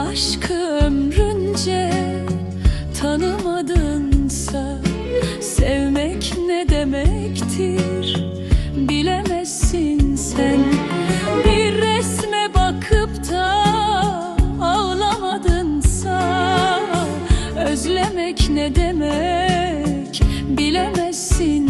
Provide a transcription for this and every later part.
aşkı ömrünce tanımadınsa Sevmek ne demektir? Bilemezsin sen. Bir resme bakıp da ağlamadınsa Özlemek ne demek? Bilemezsin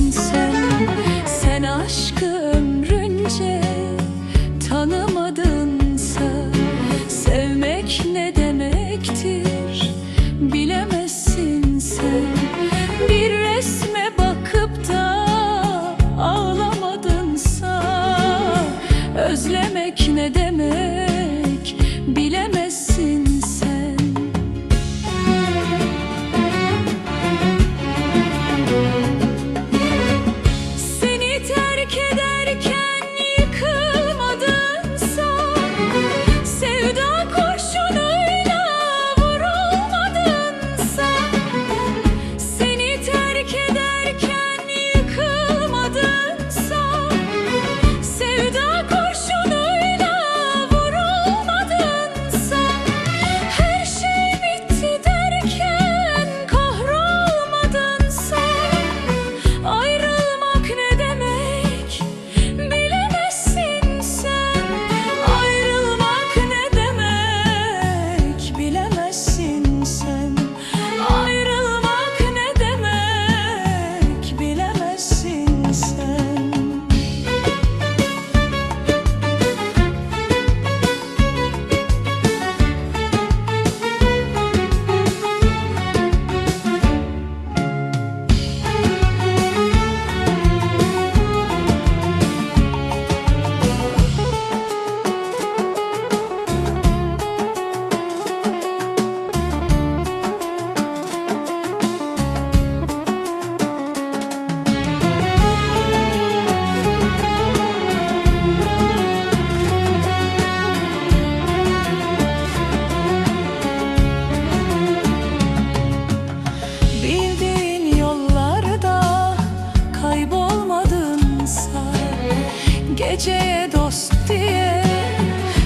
Geceye dost diye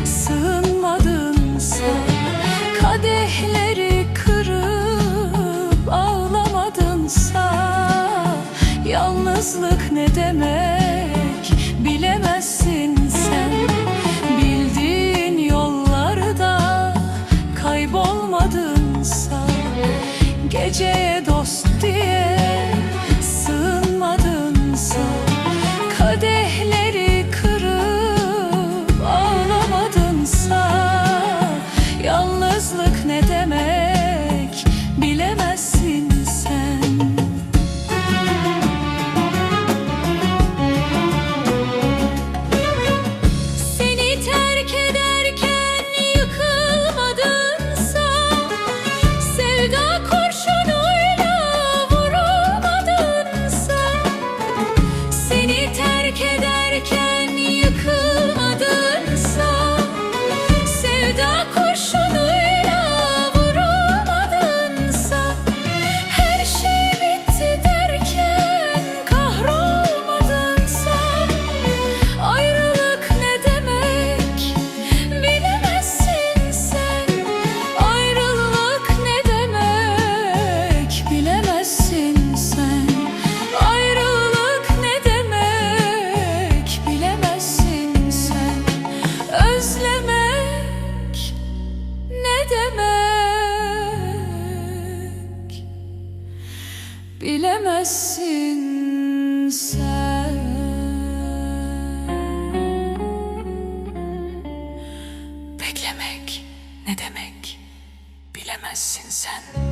sığınmadınsa Kadehleri kırıp ağlamadınsa Yalnızlık ne demek bilemezsin sen. Bildiğin yollarda kaybolmadınsa Geceye dost diye yıkılmaz bilemezsin sen. Beklemek ne demek? Bilemezsin sen.